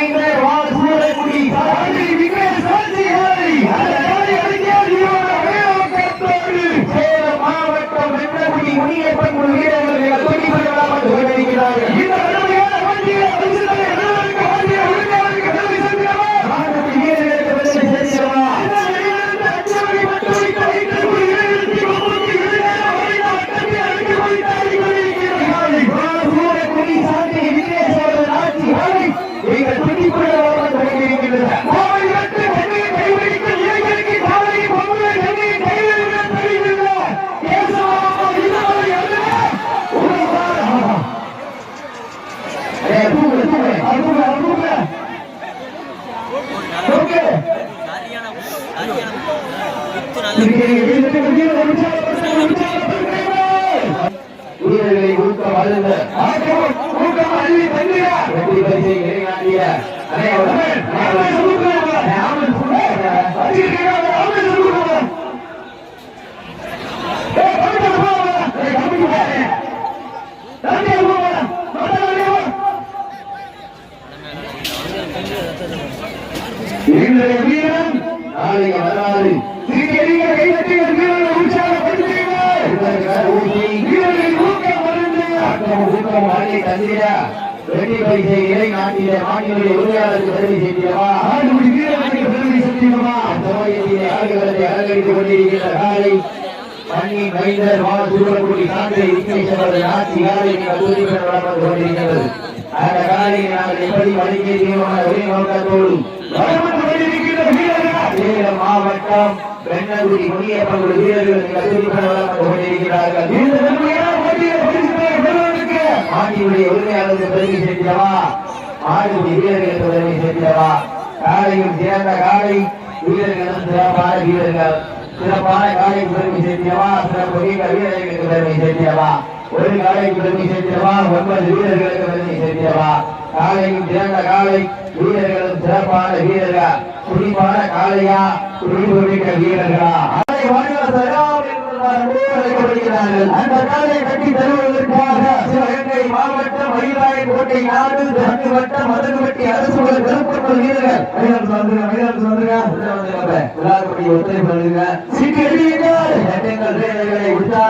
மைந்தர் இன்றைய வீரன் நாளைய வரலாறு. சிறிய கைதட்டிகள் அக்கம் ஊக்கம் வாழ்க்கை தந்திர வெற்றி பரிசை இறை நாட்டில மாநில உரிமையாளருக்கு பெருமை செய்திடவா பெருமை செய்திடவா சமயத்திலே ஆடுகளத்தை அலங்கரித்துக் கொண்டிருக்கிற காலை மண்ணி மைந்தர் வா சூழக்குடி சாந்தை விக்னேஸ்வரர் ஆட்சி காலை கல்லூரிகள் வளர்ந்து கொண்டிருக்கிறது அந்த காலையை நாங்கள் எப்படி வழிகை தீர்மான ஒரே நோக்கத்தோடு மாவட்டம் வெண்ணகுடி முனியப்பன் ஒரு வீரர்கள் கல்லூரிகள் வளர்ந்து கொண்டிருக்கிறார்கள் இந்த நன்மையான போட்டியை பரிசுகளை பெறுவதற்கு கட்சியுடைய உரிமையாளருக்கு பெருமை சேர்க்கிறவா? ஆடுபடி வீரர்களுக்கு பெருமை சேர்க்கிறவா? காலையும் சிறந்த காலை வீரர்களும் சிறப்பான வீரர்கள். சிறப்பான காலை பெருமை சேர்க்கிறவா? சிறப்பு வீரர் வீரர்களுக்கு பெருமை சேர்க்கிறவா? ஒரு காலைக்கு பெருமை சேர்க்கிறவா? ஒன்பது வீரர்களுக்கு பெருமை சேர்க்கிறவா? காலையும் சிறந்த காலை வீரர்களும் சிறப்பான வீரர்கள். குறிப்பான காலையா குறிப்பு வீரர்களா? அதை வாழ்க இருக்கிறார்கள். அந்த காலை கட்டி தருவதற்காக சிவகங்கை மாவட்ட மயிலாய் கோட்டை நாடு தந்து வட்டம் மதகுவட்டி அரசுகள் கருப்பொருள் வீரர்கள் மயிலாடு வந்துருங்க மயிலாடு வந்துருங்க விழாக்குடி ஒத்துழைப்பு பண்ணுங்க சீட்டு எழுதியுங்கள் எண்ணங்கள் வீரர்களை உற்சாக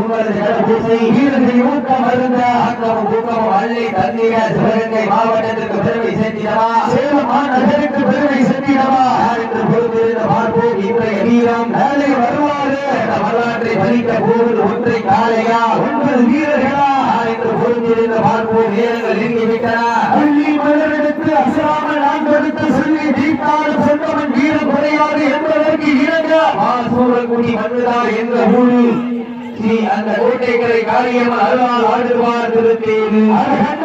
உங்களது ஜனபூசை வீரர்களை ஊக்கம் அருந்த ஆக்கமும் ஊக்கமும் அள்ளி தந்திர சிவகங்கை மாவட்டத்திற்கு பெருமை சேர்த்திடவா? சேலம் மாநகருக்கு பெருமை சேர்த்திடவா? என்று பொறுத்திருந்த பார்ப்போம். இன்றைய வீரம் நாளை வருவாரு வரலாற்றை பலிக்க போவது ஒன்றை காலையா ஒன்பது வீரர்களா? என்று பார்ப்போம். வீரர்கள் நெருங்கி விட்டன பள்ளி மலரெடுத்து அசராமல் நான் கொடுத்து சொல்லி தீட்டாலும் சொன்னவன் வீரம் குறையாது என்பதற்கு இணங்க சூழக்குடி மண்ணுதா என்ற ஊழி ஸ்ரீ அந்த கோட்டைக்கரை காளியம்மன் அருளால் ஆடுவார் கண்டு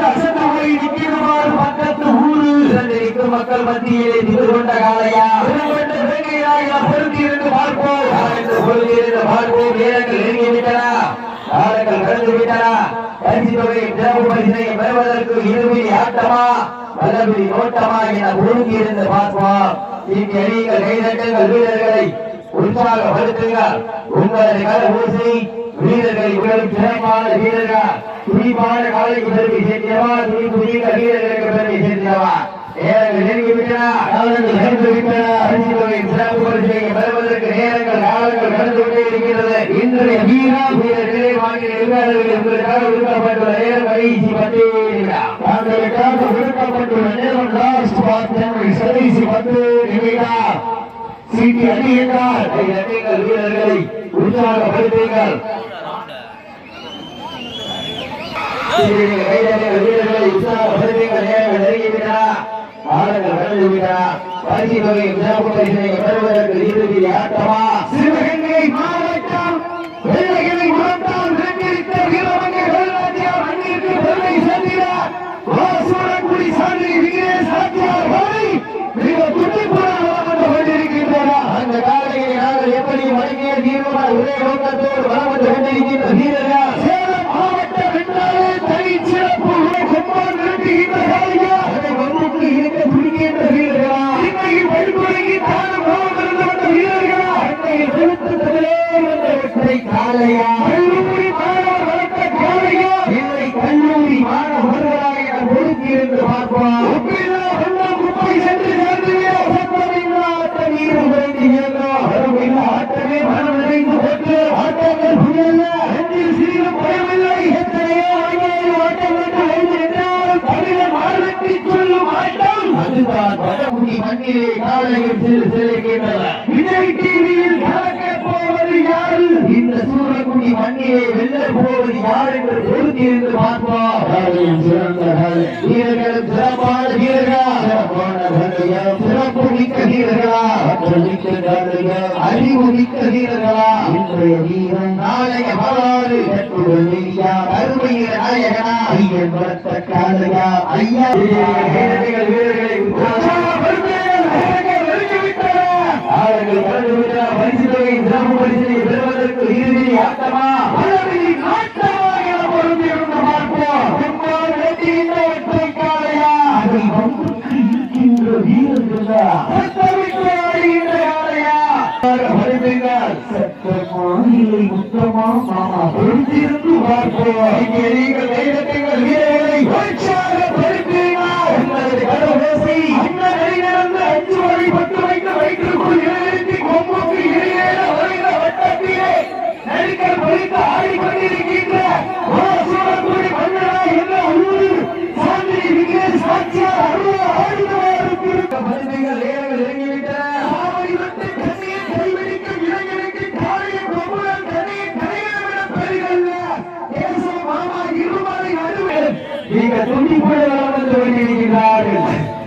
அசந்தவரை நிற்கிறவாறு பக்கத்து ஊரு? நிற்கும் மக்கள் மத்தியிலே திரு கொண்ட காளையா? திருவண்ட வேங்கையாய் பொருத்தி இருந்து பார்ப்போம். என்று பொருத்தி இருந்து பார்ப்போம். நேரங்கள் நெருங்கி அவர்கள் காலங்கள் கடந்து விட்டன. பரிசு தொகையும் சிறப்பு பரிசினை பெறுவதற்கு இருவிழி ஆட்டமா? வலவிழி நோட்டமா என ஒழுங்கி இருந்து பார்ப்போம். இங்கே நீங்கள் கைதட்டுங்கள் வீரர்களை உற்சாகப்படுத்துங்கள் உங்களது கல ஊசி வீரர்களை உடல் திறமான வீரர்கள்? துணிப்பான காலைக்கு பெருமை சேர்க்கிறவா? துணி துணிக்க வீரர்களுக்கு பெருமை சேர்க்கிறவா? நேரங்கள் நெருங்கி காலங்கள் கடந்து விட்டன அரிசி தொகை சிறப்பு பரிசையை பெறுவதற்கு நேரங்கள் காலங்கள் கடந்து கொண்டே இருக்கிறது. இன்றைய வீரா வீரர்களை வாங்கிய நிர்வாகிகள் உங்களுக்காக விருப்பப்பட்டுள்ள நேரம் கடைசி விருப்பப்பட்டுள்ள நேரம் லாஸ்ட் கடைசி பத்து நிமிடம். சீட்டி அணியுங்கள் வீரர்களை உற்சாகப்படுத்துங்கள். காலங்கள் கடந்து பரிசு தொகை சிறப்பு பரிசனை பெறுவதற்கு இறுதி ஆட்டமா சிவகங்கை மாவட்டம் வெள்ளைகளை மாவட்டம் வெற்றித்த வீரமங்கை வெள்ளாட்டியா மண்ணிற்கு பெருமை சாமி மிக வந்து அந்த காலையை நாங்கள் எப்படி வழங்கிய தீர்மான ஒரே நோக்கத்தோடு வளம் இருந்து பார்ப்போம். ஆட்டமே மனம் நிறைந்து போட்டு ஆட்டமே புரியல. அஞ்சில் சீரம் பயமில்லை. எத்தனையோ மண்ணிலே வெல்ல போவது யார் என்று பொறுத்திருந்து பார்ப்போம். காலையில் சிறந்த காலை வீரர்களும் சிறப்பான வீரர்களா? சிறப்பான காலையா சிறப்பு மிக்க வீரர்களா? அறிவு மிக்க வீரர்களா? இன்றைய வீரன் நாளைய வரலாறு. கருமையில நாயகனா? ஐயன் வளர்த்த காலையா ஐயா. வீரர்கள். முத்தமா மாமா பொறுத்திருந்து பார்ப்போம் இங்கே நீங்கள் தைரியங்கள்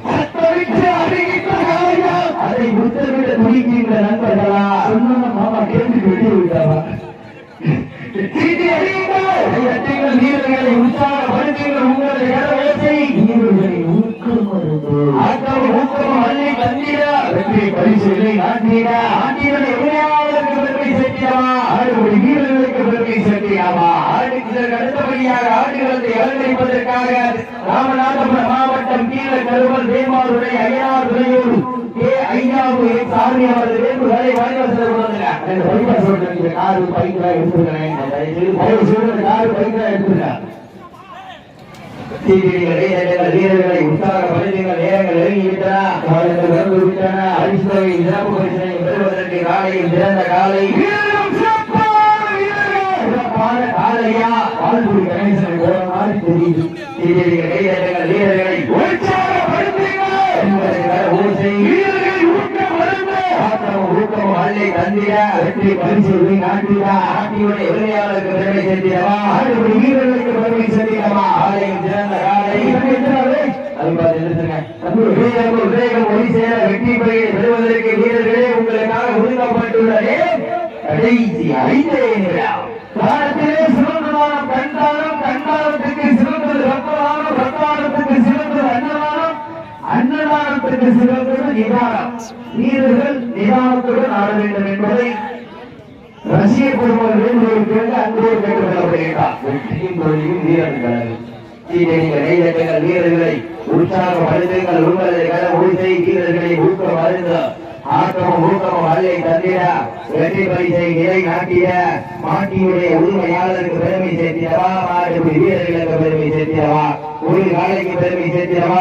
சத்தமிட்டு அடிக்கின்ற காலையா அதை முத்தமிட துணிக்கின்ற நண்பர்களா? சொன்ன மாமா கேட்டு வெட்டி விட்டாவா வீரர்களை உற்சாகப்படுத்துங்கள். உங்களது கடவேசை வீரர்களை ஊக்கமருந்து ஆட்டம் ஊக்கம் அள்ளி தந்திட வெற்றி பரிசுகளை நாட்டிட ஆண்டிகளை அடுத்தபடியாக ஆடுகளத்தை அலங்கரிப்பதற்காக ராமநாதபுரம் மாவட்டம் கீழ கருவல் வேமாருடைய ஐயார் துறையூர் ஏ ஐயாவு சாமி அவரது வேண்டுகளை ரோட்ல நீங்க காரு செய்து அந்த காரு வீரர்களை நேரங்கள் அரிசுவை சிறப்பு பரிசனை பெறுவதற்கு காலையில் சிறந்த காலை. சிறப்பான காலையா? வாழ்வுரி கணேசன் போன மாதிரி தெரியுது. வீரர்கள் கைதட்டங்கள் வீரர்களை வெற்றி பரிசு நாட்டிட ஆட்டியுடைய உரிமையாளருக்கு பெருமை சேர்த்திடவா ஆடுபடி வீரர்களுக்கு பெருமை சேர்த்திடவா ஆலயம் சிறந்த காலை. வெற்றி பயிரை பெறுவதற்கு வீரர்களே உங்களுக்காக ஒதுக்கப்பட்டுள்ளதே. கடைசி ஐந்தே நிமிடம். அன்னதானத்துக்கு சிறந்தது நிதானம் வீரர்கள் நிதானத்துடன் ஆட வேண்டும் என்பதை ரசிக குழுமங்கள் வேண்டுவதற்கு அன்போடு கேட்டுக்கொள்ளப்படுகிறார் வீரர்கள் கைதட்டுங்கள் வீரர்களை உற்சாகப்படுத்துங்கள். உங்களது ஊசை வீரர்களை ஊக்கம் அருந்த ஆக்கமும் ஊக்கமும் அல்லை தந்திட வெற்றி பரிசை நிலை நாட்டிட மாட்டியுடைய உரிமையாளருக்கு பெருமை சேர்த்திடவா? மாட்டுக்குடி வீரர்களுக்கு பெருமை சேர்த்திடவா? ஒரு காலைக்கு பெருமை சேர்த்திடவா?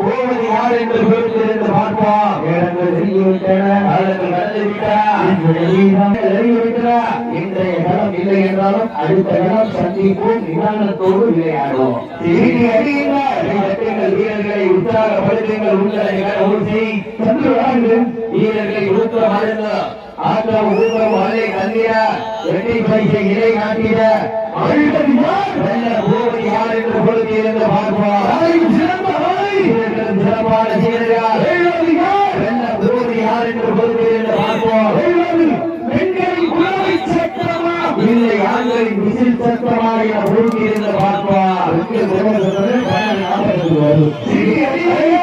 வெல்வது யார்? போவது யார் என்று பார்ப்போம். நேரங்கள் நெருங்கிவிட்டன. ஆளுங்கள் கடந்து விட்டன. இன்றைய களம் இல்லை என்றாலும் அடுத்த களம் சந்திப்போம் நிதானத்தோடு விளையாடுவோம் வீரர்களை உற்சாகப்படுத்துங்கள் உங்களை வீரர்களை அழுந்த ஆக்கம் ஊக்கம் அலை கந்திர வெற்றி பரிசை வெல்ல போவது யார் என்று இருந்து சிறந்த சத்தமாக சிறப்பான வீரர்கள் வெல்வது யார் வெல்ல என்று பொறுத்து